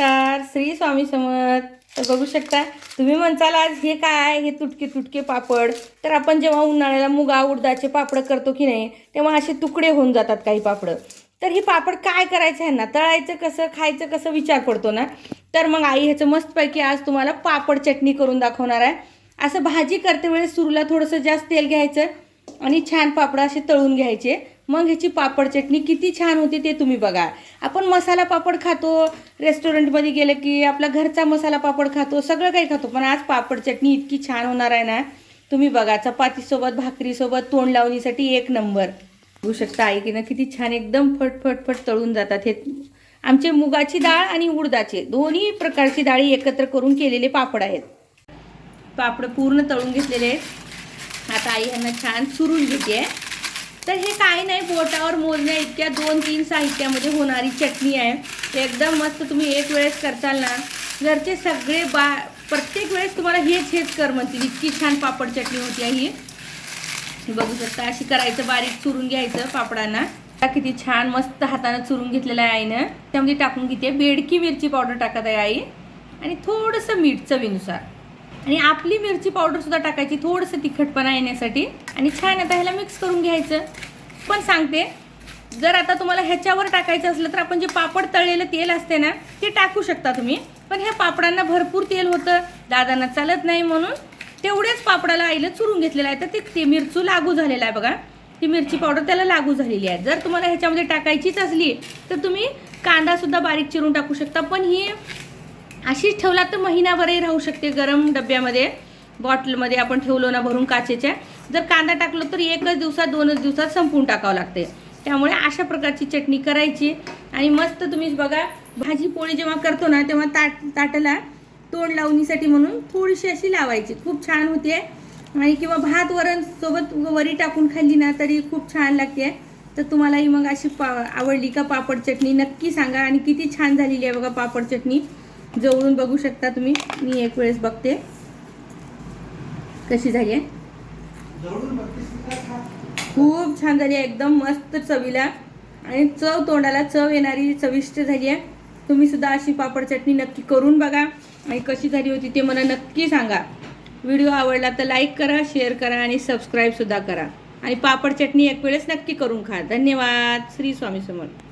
नमस्कार श्री स्वामी समर्थ. तर बघू शकता तुम्ही म्हणताल आज हे काय? हे तुटके तुटके पापड. तर आपण जेव्हा उन्हाळ्याला मुगा उडदाचे पापड करतो की नाही तेव्हा असे तुकडे होऊन जातात काही पापड. तर हे पापड काय करायचं आहे ना तळायचं कसं खायचं कसं विचार पडतो ना? तर मग आई ह्याचं मस्तपैकी आज तुम्हाला पापड चटणी करून दाखवणार आहे. असं भाजी करते वेळेस सुरूला थोडंसं जास्त तेल घ्यायचं आणि छान पापड असे तळून घ्यायचे. मग ह्याची पापड चटणी किती छान होती ते तुम्ही बघा. आपण मसाला पापड खातो रेस्टॉरंटमध्ये गेलं की आपला घरचा मसाला पापड खातो सगळं काही खातो पण आज पापड चटणी इतकी छान होणार आहे ना तुम्ही बघा चपातीसोबत भाकरीसोबत तोंड लावणीसाठी एक नंबर. बघू शकता आई की ना किती छान एकदम फटफटफट फट फट तळून जातात हे. आमचे मुगाची डाळ आणि उडदाचे दोन्ही प्रकारची डाळी एकत्र करून केलेले पापड आहेत. पापड पूर्ण तळून घेतलेले आहेत. आता आई यांना छान चुरून घेते. तर हे काही नाही बोटावर मोजण्या इतक्या दोन तीन साहित्यामध्ये होणारी चटणी आहे. एकदम मस्त तुम्ही एक वेळेस करताल ना घरचे सगळे बा प्रत्येक वेळेस तुम्हाला हेच हेच कर म्हणतील. इतकी छान पापड चटणी होती आहे ही. बघू शकता अशी करायचं बारीक चुरून घ्यायचं पापडांना. किती छान मस्त हातानं चुरून घेतलेलं आहे आईनं. त्यामध्ये टाकून घेते. बेडकी मिरची पावडर टाकत आहे आई. आणि थोडंसं मीठ चवीनुसार. आणि आपली मिरची पावडरसुद्धा टाकायची थोडंसं तिखटपणा येण्यासाठी. आणि छान आता ह्याला मिक्स करून घ्यायचं. पण सांगते जर आता तुम्हाला ह्याच्यावर टाकायचं असलं तर आपण जे पापड तळलेलं तेल असते ना ते टाकू शकता तुम्ही. पण ह्या पापडांना भरपूर तेल होतं. दादांना चालत नाही म्हणून तेवढेच पापडाला आईला चुरून घेतलेलं आहे. तर ते ते मिरचू लागू झालेला आहे बघा. ती मिरची पावडर त्याला लागू झालेली आहे. जर तुम्हाला ह्याच्यामध्ये टाकायचीच असली तर तुम्ही कांदासुद्धा बारीक चिरून टाकू शकता. पण ही अशीच ठेवला तर महिनाभरही राहू शकते गरम डब्यामध्ये. बॉटलमध्ये आपण ठेवलो ना भरून काचेच्या. जर कांदा टाकलो तर एकच दिवसात दोनच दिवसात संपवून टाकावं लागते. त्यामुळे अशा प्रकारची चटणी करायची. आणि मस्त तुम्ही बघा भाजी पोळी जेव्हा करतो ना तेव्हा ताट ताटाला तोंड लावणीसाठी म्हणून थोडीशी अशी लावायची. खूप छान होते आणि किंवा भात वरण सोबत वरी टाकून खाल्ली ना तरी खूप छान लागते तर तुम्हालाही मग अशी पा आवडली का पापड चटणी नक्की सांगा. आणि किती छान झालेली आहे बघा पापड चटणी. जवळून बघू शकता तुम्ही. मी एक वेळेस बघते. कशी झाली आहे? खूप छान झाली आहे. एकदम मस्त चवीला. आणि चव तोंडाला चव येणारी चविष्ट झाली आहे. तुम्ही सुद्धा अशी पापड चटणी नक्की करून बघा. आणि कशी झाली होती ते मला नक्की सांगा. व्हिडिओ आवडला तर लाईक करा शेअर करा आणि सबस्क्राईबसुद्धा करा. आणि पापड चटणी एक वेळेस नक्की करून खा. धन्यवाद. श्री स्वामी समर्थ.